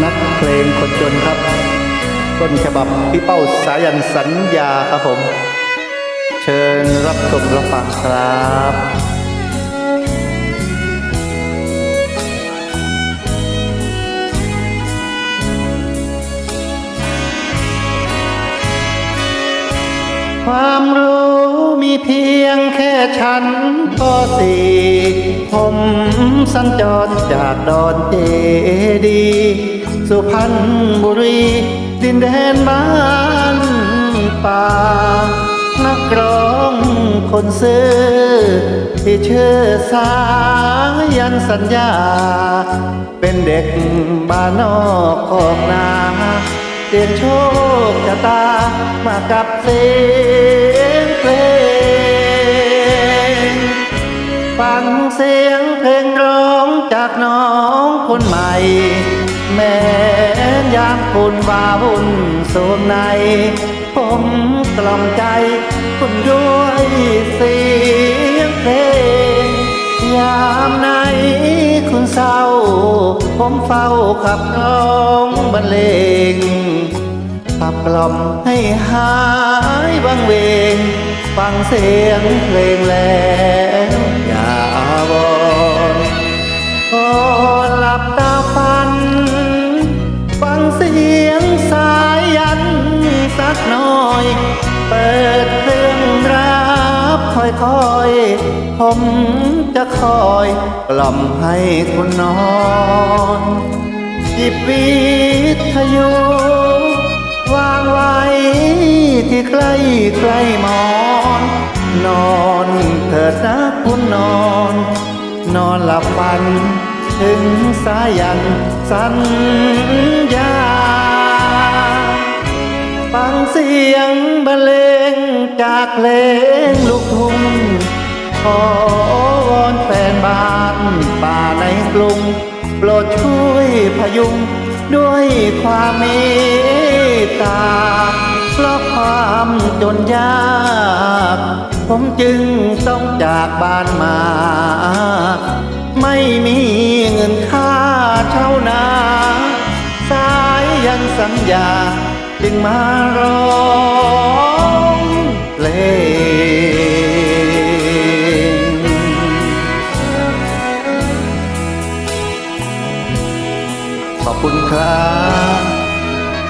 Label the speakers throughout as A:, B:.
A: นักเพลงคนจนครับ ต้นฉบับพี่เป้าสายันสัญญาครับผม เชิญรับชมรับฟังครับความรู้มีเพียงแค่ฉันปสี่ผมสัญจรจากดอนเจดี สุพรรณบุรี ดินแดนบ้านป่า นักร้องคนซื้อ ที่ชื่อสายันสัญญา เป็นเด็กบ้านนอกคอกนาเสียงโชคชะตามากับเสียงเพลง ฟังเสียงเพลงร้องจากน้องคนใหม่ แม้นยามคุณวาวุ่นสวงใน ผมกล่อมใจคุณด้วยเสียงเพลง ยามไหนคุณเศร้า ผมเฝ้าขับร้องบรรเลงขับกล่อมให้หายวังเวง ฟังเสียงเพลงแล้วอย่าวอนก่อนหลับตาฟัง น่อย เปิดเครื่องรับค่อยๆ ผมจะคอยกล่อมให้คุณนอนหยิบวิทยุวางไว้ที่ใกล้ใกล้หมอนนอนเถิดนะคุณนอน นอนหลับฝัน ถึงสายันสัญญา ฟังเสียงบรรเลงจากเพลงลูกทุ่งขอวอนแฟนบ้านป่าในกรุงโปรดช่วยพยุงด้วยความเมตตาเพราะความจนยาก ผมจึงต้องจากบ้านมา ไม่มีเงินค่าเช่านา สายยันสัญญา จึงมาร้องเพลงขอบคุณครับ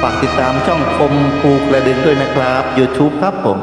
A: ฝากติดตามช่องคมปูกระดึงด้วยนะครับ YouTube ครับผม